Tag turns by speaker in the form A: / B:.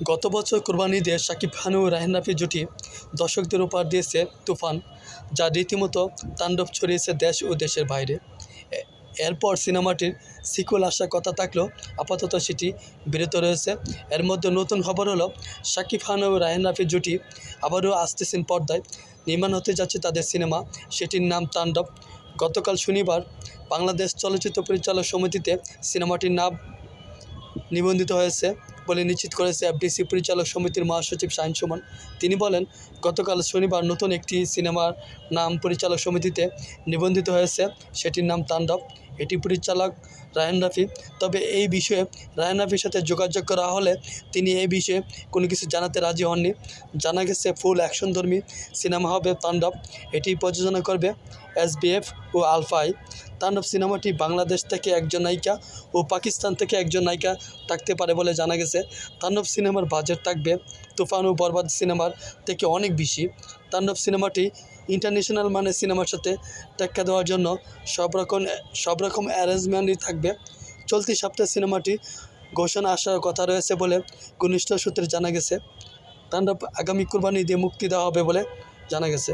A: গত বছর কোরবানি ঈদে শাকিব খান ও রাহেন রাফি জুটি দর্শকদের উপহার দিয়েছে তুফান, যা রীতিমতো তাণ্ডব ছড়িয়েছে দেশ ও দেশের বাইরে। এরপর সিনেমাটির সিকুয়েল আসার কথা থাকলেও আপাতত সেটি বিরত রয়েছে। এর মধ্যে নতুন খবর হলো শাকিব খান ও রাহেন জুটি আবারও আসতেছেন পর্দায়। নির্মাণ হতে যাচ্ছে তাদের সিনেমা, সেটির নাম তাণ্ডব। গতকাল শনিবার বাংলাদেশ চলচ্চিত্র পরিচালক সমিতিতে সিনেমাটির নাম নিবন্ধিত হয়েছে। বলে নিশ্চিত করেছে এফডিসি পরিচালক সমিতির মহাসচিব শাহিন সুমন। তিনি বলেন, গতকাল শনিবার নতুন একটি সিনেমার নাম পরিচালক সমিতিতে নিবন্ধিত হয়েছে, সেটির নাম তাণ্ডব। এটি পরিচালক রায়ন রাফি। তবে এই বিষয়ে রায়ন রাফির সাথে যোগাযোগ করা হলে তিনি এই বিষয়ে কোনো কিছু জানাতে রাজি হননি। জানা গেছে, ফুল অ্যাকশনধর্মী সিনেমা হবে তাণ্ডব। এটি প্রযোজনা করবে এসবিএফ ও আলফাই তাণ্ডব সিনেমাটি বাংলাদেশ থেকে একজন নায়িকা ও পাকিস্তান থেকে একজন নায়িকা থাকতে পারে বলে জানা গেছে তাণ্ডব সিনেমার বাজেট থাকবে, তুফান ও বরবাদ সিনেমার থেকে অনেক বেশি। তাণ্ডব সিনেমাটি ইন্টারন্যাশনাল মানের সিনেমার সাথে টেক্কা দেওয়ার জন্য সব রকম সব রকম অ্যারেঞ্জমেন্টই থাকবে। চলতি সপ্তাহে সিনেমাটি ঘোষণা আসার কথা রয়েছে বলে ঘনিষ্ঠ সূত্রে জানা গেছে। তাণ্ডব আগামী কুরবানি দিয়ে মুক্তি দেওয়া হবে বলে জানা গেছে।